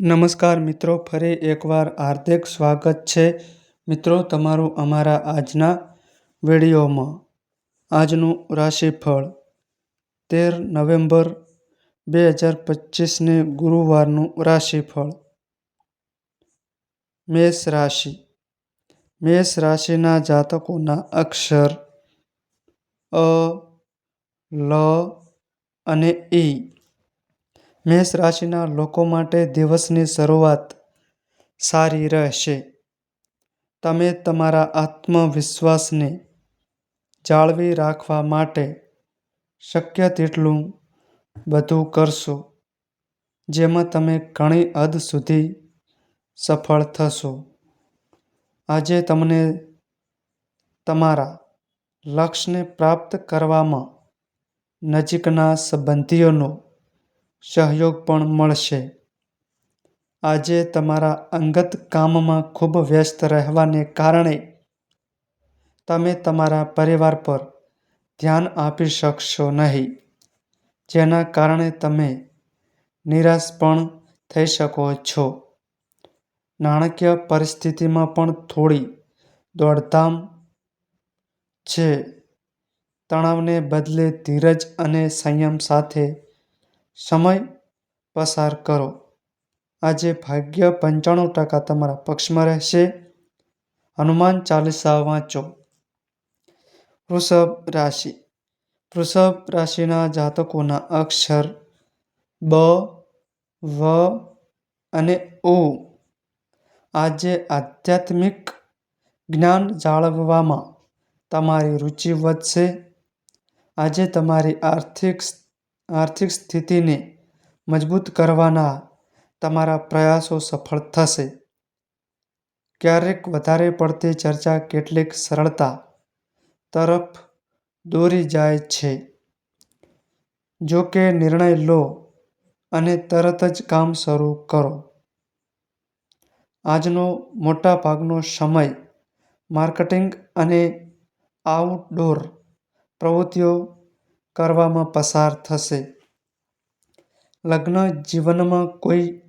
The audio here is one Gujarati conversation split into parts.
નમસ્કાર મિત્રો, ફરી એકવાર હાર્દિક સ્વાગત છે મિત્રો તમારું અમારા આજના વિડીયોમાં. આજનું રાશિફળ તેર નવેમ્બર બે હજાર પચીસને ગુરુવારનું રાશિફળ. મેષ રાશિ. મેષ રાશિના જાતકોના અક્ષર અ, લ અને ઈ. મેષ રાશિના લોકો માટે દિવસની શરૂઆત સારી રહેશે. તમે તમારા આત્મવિશ્વાસને જાળવી રાખવા માટે શક્ય તેટલું બધું કરશો, જેમાં તમે ઘણી હદ સુધી સફળ થશો. આજે તમને તમારા લક્ષ્યને પ્રાપ્ત કરવામાં નજીકના સંબંધીઓનો સહયોગ પણ મળશે. આજે તમારા અંગત કામમાં ખૂબ વ્યસ્ત રહેવાને કારણે તમે તમારા પરિવાર પર ધ્યાન આપી શકશો નહીં, જેના કારણે તમે નિરાશ પણ થઈ શકો છો. નાણાકીય પરિસ્થિતિમાં પણ થોડી દોડધામ છે. તણાવને બદલે ધીરજ અને સંયમ સાથે સમય પસાર કરો. આજે ભાગ્ય પંચાણું ટકા તમારા પક્ષમાં રહેશે. હનુમાન ચાલીસા વાંચો. વૃષભ રાશિ. વૃષભ રાશિના જાતકોના અક્ષર બ, વ અને ઉ. આજે આધ્યાત્મિક જ્ઞાન જાળવવામાં તમારી રુચિ વધશે. આજે તમારી આર્થિક આર્થિક સ્થિતિને મજબૂત કરવાના તમારા પ્રયાસો સફળ થશે. ક્યારેક વધારે પડતી ચર્ચા કેટલીક સરળતા તરફ દોરી જાય છે. જો કે નિર્ણય લો અને તરત જ કામ શરૂ કરો. આજનો મોટાભાગનો સમય માર્કેટિંગ અને આઉટડોર પ્રવૃત્તિઓ કરવામાં પસાર થશે. લગ્ન જીવનમાં કોઈ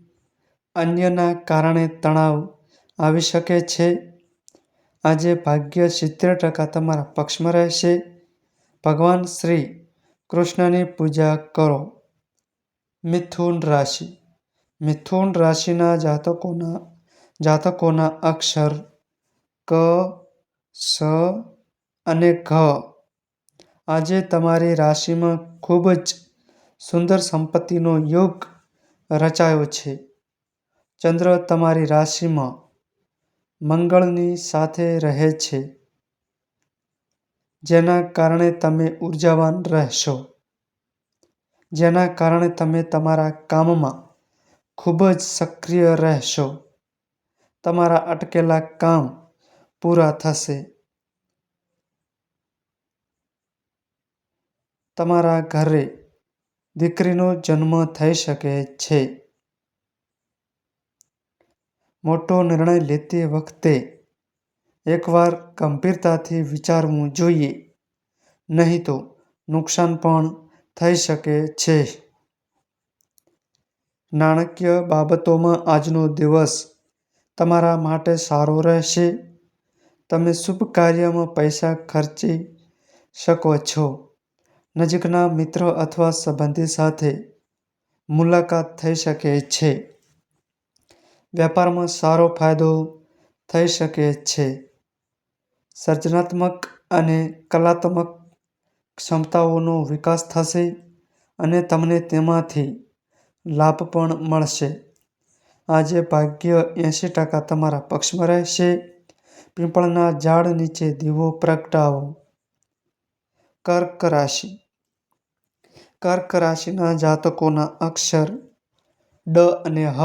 અન્યના કારણે તણાવ આવી શકે છે. આજે ભાગ્ય સિત્તેર ટકા તમારા પક્ષમાં રહેશે. ભગવાન શ્રી કૃષ્ણની પૂજા કરો. મિથુન રાશિ. મિથુન રાશિના જાતકોના જાતકોના અક્ષર ક, સ અને ઘ આજે તમારી રાશિમાં ખૂબ જ સુંદર સંપત્તિનો યોગ રચાયો છે. ચંદ્ર તમારી રાશિમાં મંગળની સાથે રહે છે, જેના કારણે તમે ઉર્જાવાન રહેશો. જેના કારણે તમે તમારા કામમાં ખૂબ જ સક્રિય રહેશો. તમારા અટકેલા કામ પૂરા થશે. તમારા ઘરે દીકરીનો જન્મ થઈ શકે છે. મોટો નિર્ણય લેતી વખતે એકવાર ગંભીરતાથી વિચારવું જોઈએ, નહીં તો નુકસાન પણ થઈ શકે છે. નાણાકીય બાબતોમાં આજનો દિવસ તમારા માટે સારો રહેશે. તમે શુભ કાર્યમાં પૈસા ખર્ચી શકો છો. નજીકના મિત્ર અથવા સંબંધી સાથે મુલાકાત થઈ શકે છે. વેપારમાં સારો ફાયદો થઈ શકે છે. સર્જનાત્મક અને કલાત્મક ક્ષમતાઓનો વિકાસ થશે અને તમને તેમાંથી લાભ પણ મળશે. આજે ભાગ્ય એંશી ટકા તમારા પક્ષમાં રહેશે. પીપળના ઝાડ નીચે દીવો પ્રગટાવો. કર્ક રાશિ. કર્ક રાશિના જાતકોના અક્ષર ડ અને હ.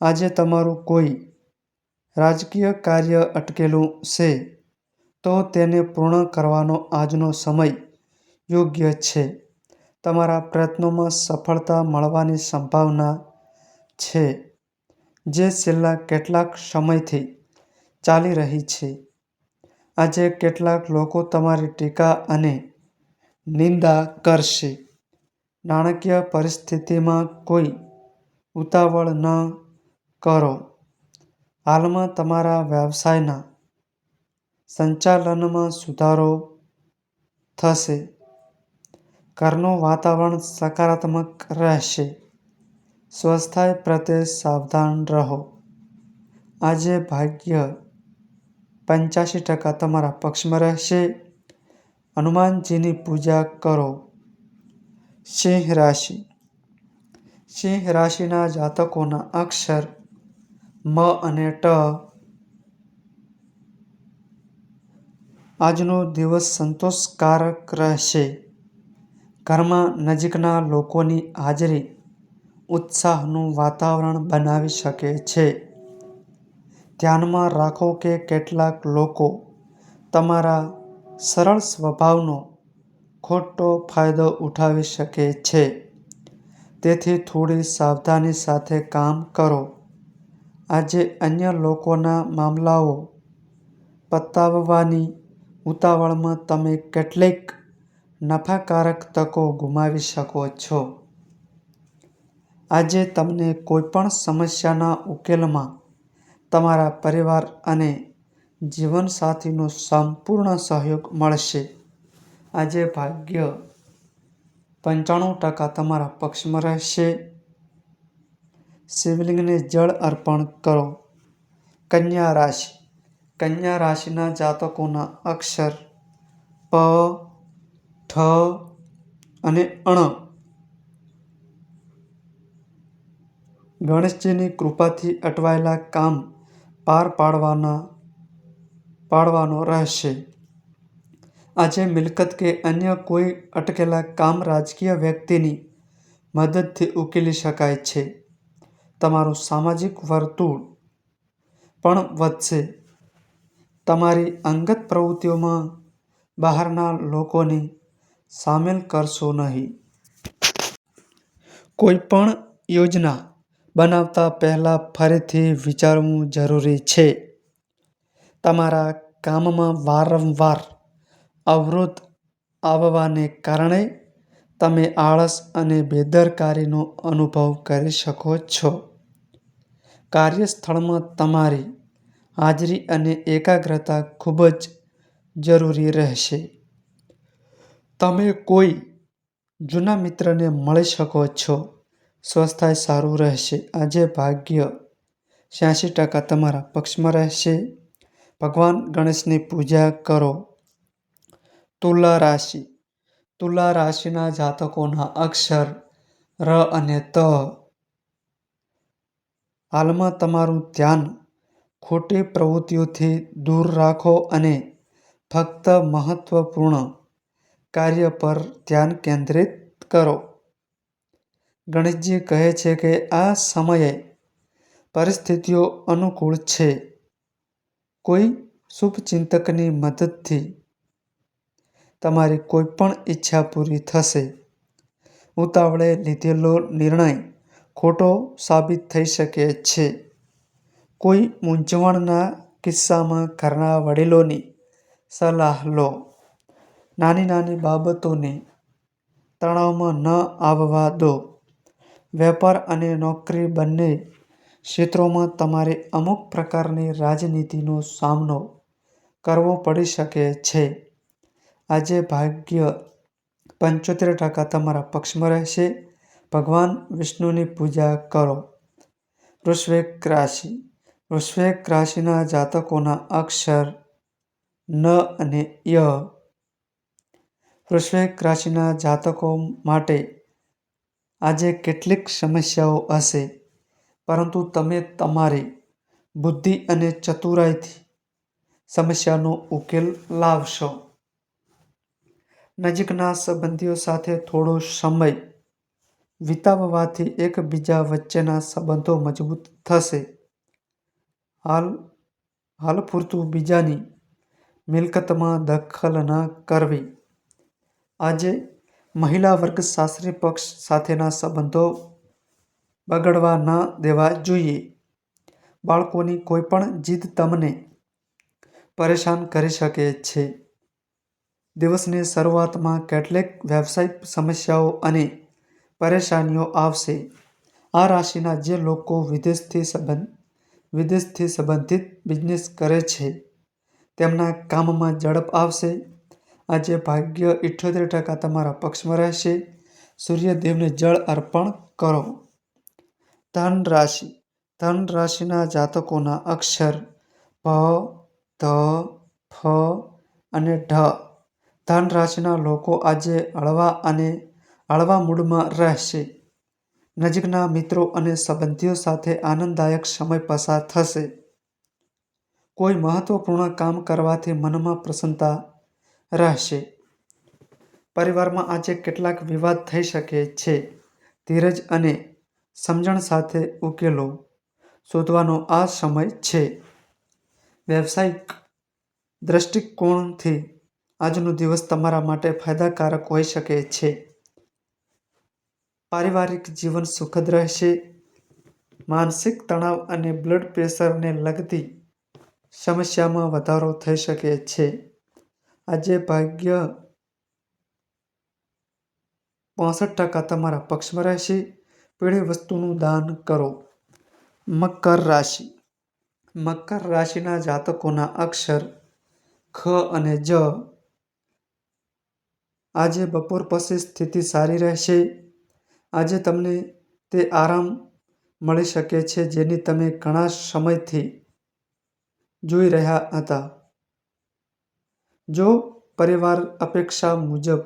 આજે તમારું કોઈ રાજકીય કાર્ય અટકેલું છે, તો તેને પૂર્ણ કરવાનો આજનો સમય યોગ્ય છે. તમારા પ્રયત્નોમાં સફળતા મળવાની સંભાવના છે, જે છેલ્લા કેટલાક સમયથી ચાલી રહી છે. આજે કેટલાક લોકો તમારી ટીકા અને નિંદા કરશે. નાણાકીય પરિસ્થિતિમાં કોઈ ઉતાવળ ન કરો. હાલમાં તમારા વ્યવસાયના સંચાલનમાં સુધારો થશે. ઘરનું વાતાવરણ સકારાત્મક રહેશે. સ્વાસ્થ્ય પ્રત્યે સાવધાન રહો. આજે ભાગ્ય પંચ્યાસી ટકા તમારા પક્ષમાં રહેશે. હનુમાનજીની પૂજા કરો. સિંહ રાશિ. સિંહ રાશિના જાતકોના અક્ષર મ અને ટ. આજનો દિવસ સંતોષકારક રહેશે. ઘરમાં નજીકના લોકોની હાજરી ઉત્સાહનું વાતાવરણ બનાવી શકે છે. ધ્યાનમાં રાખો કે કેટલાક લોકો તમારા સરળ સ્વભાવનો ખોટો ફાયદો ઉઠાવી શકે છે. તેથી થોડી સાવધાની સાથે કામ કરો. આજે અન્ય લોકોના મામલાઓ પતાવવાની ઉતાવળમાં તમે કેટલીક નફાકારક તકો ગુમાવી શકો છો. આજે તમને કોઈપણ સમસ્યાના ઉકેલમાં તમારા પરિવાર અને જીવનસાથીનો સંપૂર્ણ સહયોગ મળશે. આજે ભાગ્ય પંચાણું ટકા તમારા પક્ષમાં રહેશે. શિવલિંગને જળ અર્પણ કરો. કન્યા રાશિ. કન્યા રાશિના જાતકોના અક્ષર પ, ઠ અને અણ. ગણેશજીની કૃપાથી અટવાયેલા કામ પાર પાડવાના પાડવાનો રહેશે. આજે મિલકત કે અન્ય કોઈ અટકેલા કામ રાજકીય વ્યક્તિની મદદથી ઉકેલી શકાય છે. તમારું સામાજિક વર્તુળ પણ વધશે. તમારી અંગત પ્રવૃત્તિઓમાં બહારના લોકોને સામેલ કરશો નહીં. કોઈ પણ યોજના બનાવતા પહેલાં ફરીથી વિચારવું જરૂરી છે. તમારા કામમાં વારંવાર અવરોધ આવવાને કારણે તમે આળસ અને બેદરકારીનો અનુભવ કરી શકો છો. કાર્યસ્થળમાં તમારી હાજરી અને એકાગ્રતા ખૂબ જ જરૂરી રહેશે. તમે કોઈ જૂના મિત્રને મળી શકો છો. સ્વાસ્થ્ય સારું રહેશે. આજે ભાગ્ય. છ્યાસી ટકા તમારા પક્ષમાં રહેશે. ભગવાન ગણેશની પૂજા કરો. તુલા રાશિ. તુલા રાશિના જાતકોના અક્ષર, ર અને ત. હાલમાં તમારું ધ્યાન ખોટી પ્રવૃત્તિઓથી દૂર રાખો અને ફક્ત મહત્વપૂર્ણ કાર્ય પર ધ્યાન કેન્દ્રિત કરો. ગણેશજી કહે છે કે આ સમયે પરિસ્થિતિઓ અનુકૂળ છે. કોઈ શુભચિંતકની મદદથી તમારી કોઈપણ ઈચ્છા પૂરી થશે. ઉતાવળે લીધેલો નિર્ણય ખોટો સાબિત થઈ શકે છે. કોઈ મૂંઝવણના કિસ્સામાં ઘરના વડીલોની સલાહ લો. નાની નાની બાબતોને તણાવમાં ન આવવા દો. વેપાર અને નોકરી બંને ક્ષેત્રોમાં તમારે અમુક પ્રકારની રાજનીતિનો સામનો કરવો પડી શકે છે. આજે ભાગ્ય પંચોતેર ટકા તમારા પક્ષમાં રહેશે. ભગવાન વિષ્ણુની પૂજા કરો. વૃશ્વેક રાશિ. વૃશ્ચિક રાશિના જાતકોના અક્ષર ન અને ય. વૃશ્વેક રાશિના જાતકો માટે આજે કેટલીક સમસ્યાઓ હશે. પરંતુ તમે તમારી બુદ્ધિ અને ચતુરાઈથી સમસ્યાનો ઉકેલ લાવશો. નજીકના સંબંધીઓ સાથે થોડો સમય વિતાવવાથી એકબીજા વચ્ચેના સંબંધો મજબૂત થશે. હાલ હાલ પૂરતું બીજાની મિલકતમાં દખલ ન કરવી. આજે મહિલા વર્ગ સાસરી પક્ષ સાથેના સંબંધો બગડવા ન દેવા જોઈએ. બાળકોની કોઈપણ જીદ તમને પરેશાન કરી શકે છે. દિવસની શરૂઆતમાં કેટલીક વ્યવસાયિક સમસ્યાઓ અને પરેશાનીઓ આવશે. આ રાશિના જે લોકો વિદેશથી સંબંધ, વિદેશથી સંબંધિત બિઝનેસ કરે છે, તેમના કામમાં ઝડપ આવશે. આજે ભાગ્ય ઇઠ્યોતેર ટકા તમારા પક્ષમાં રહેશે. સૂર્યદેવને જળ અર્પણ કરો. ધન રાશિ ધન રાશિના જાતકોના અક્ષર પ, ધ, ફ અને ઢ. ધન રાશિના લોકો આજે હળવા અને હળવા મૂડમાં રહેશે. નજીકના મિત્રો અને સંબંધીઓ સાથે આનંદદાયક સમય પસાર થશે. કોઈ મહત્વપૂર્ણ કામ કરવાથી મનમાં પ્રસન્નતા રહેશે. પરિવારમાં આજે કેટલાક વિવાદ થઈ શકે છે. ધીરજ અને સમજણ સાથે ઉકેલો શોધવાનો આ સમય છે. વ્યવસાયિક દ્રષ્ટિકોણથી આજનો દિવસ તમારા માટે ફાયદાકારક હોઈ શકે છે. પારિવારિક જીવન સુખદ રહેશે. માનસિક તણાવ અને બ્લડ પ્રેશરને લગતી સમસ્યામાં વધારો થઈ શકે છે. આજે ભાગ્ય પાસઠ ટકા તમારા પક્ષમાં રહેશે. પીળી વસ્તુનું દાન કરો. મકર રાશિ. મકર રાશિના જાતકોના અક્ષર ખ અને જ આજે બપોર પછી સ્થિતિ સારી રહેશે. આજે તમને તે આરામ મળી શકે છે જેની તમે ઘણા સમયથી જોઈ રહ્યા હતા. જો પરિવાર અપેક્ષા મુજબ,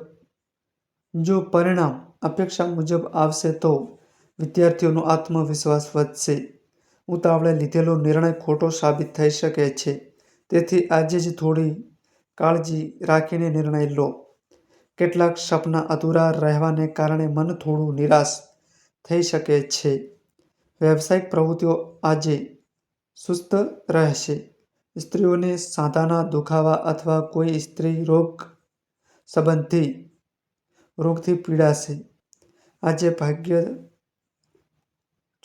જો પરિણામ અપેક્ષા મુજબ આવશે તો વિદ્યાર્થીઓનો આત્મવિશ્વાસ વધશે. ઉતાવળે લીધેલો નિર્ણય ખોટો સાબિત થઈ શકે છે. તેથી આજે જ થોડી કાળજી રાખીને નિર્ણય લો. કેટલાક સપના અધૂરા રહેવાને કારણે મન થોડું નિરાશ થઈ શકે છે. વ્યવસાયિક પ્રવૃત્તિઓ આજે સુસ્ત રહેશે. સ્ત્રીઓને સાંધાના દુખાવા અથવા કોઈ સ્ત્રી રોગ સંબંધી રોગથી પીડાશે. આજે ભાગ્ય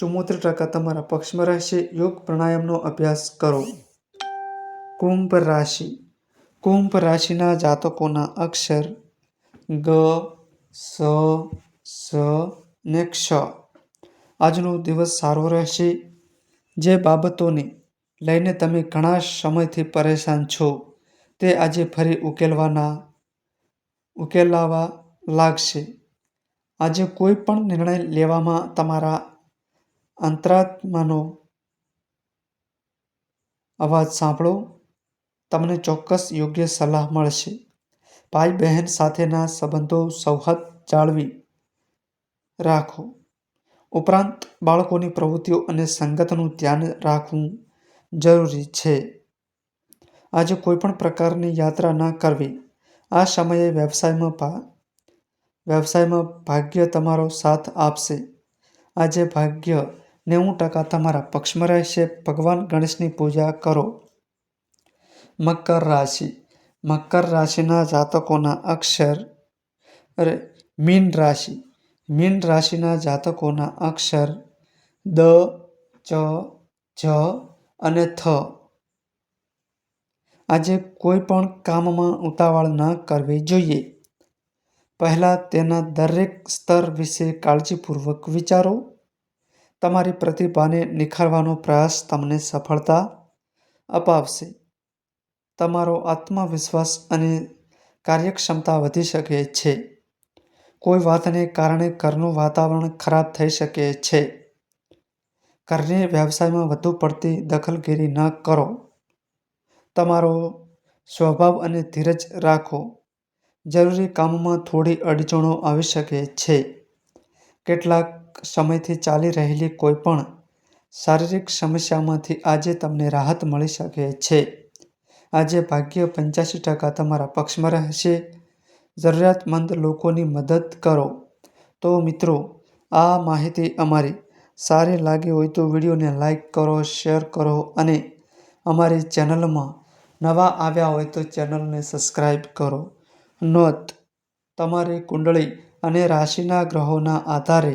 ચુમ્મોતેર ટકા તમારા પક્ષમાં રહેશે. યોગ પ્રાણાયામનો અભ્યાસ કરો. કુંભ રાશિ. કુંભ રાશિના જાતકોના અક્ષર ગ, સ સ ને ક્ષ. આજનો દિવસ સારો રહેશે. જે બાબતોને લઈને તમે ઘણા સમયથી પરેશાન છો, તે આજે ફરી ઉકેલવાના, ઉકેલાવા લાગશે. આજે કોઈ પણ નિર્ણય લેવામાં તમારા અંતરાત્માનો અવાજ સાંભળો. તમને ચોક્કસ યોગ્ય સલાહ મળશે. ભાઈ બહેન સાથેના સંબંધો સૌહદ જાળવી રાખો. ઉપરાંત બાળકોની પ્રવૃત્તિઓ અને સંગતનું ધ્યાન રાખવું જરૂરી છે. આજે કોઈપણ પ્રકારની યાત્રા ન કરવી. આ સમયે વ્યવસાયમાં વ્યવસાયમાં ભાગ્ય તમારો સાથ આપશે. આજે ભાગ્ય નેવું ટકા તમારા પક્ષમાં રહેશે. ભગવાન ગણેશની પૂજા કરો. મકર રાશિ. મકર રાશિના જાતકોના અક્ષર, અરે, મીન રાશિ. મીન રાશિના જાતકોના અક્ષર, દ, ચ, જ અને થ. આજે કોઈ પણ કામમાં ઉતાવળ ન કરવી જોઈએ. પહેલાં તેના દરેક સ્તર વિશે કાળજીપૂર્વક વિચારો. તમારી પ્રતિભાને નિખારવાનો પ્રયાસ તમને સફળતા અપાવશે. તમારો આત્મવિશ્વાસ અને કાર્યક્ષમતા વધી શકે છે. કોઈ વાતને કારણે ઘરનું વાતાવરણ ખરાબ થઈ શકે છે. ઘરને વ્યવસાયમાં વધુ પડતી દખલગીરી ન કરો. તમારો સ્વભાવ અને ધીરજ રાખો. જરૂરી કામમાં થોડી અડચણો આવી શકે છે. કેટલાક સમયથી ચાલી રહેલી કોઈપણ શારીરિક સમસ્યામાંથી આજે તમને રાહત મળી શકે છે. આજે ભાગ્ય પંચ્યાસી ટકા તમારા પક્ષમાં રહેશે. જરૂરિયાતમંદ લોકોની મદદ કરો. તો મિત્રો, આ માહિતી અમારી સારી લાગી હોય તો વિડીયોને લાઈક કરો, શેર કરો અને અમારી ચેનલમાં નવા આવ્યા હોય તો ચેનલને સબસ્ક્રાઈબ કરો. નોંધ, તમારી કુંડળી અને રાશિના ગ્રહોના આધારે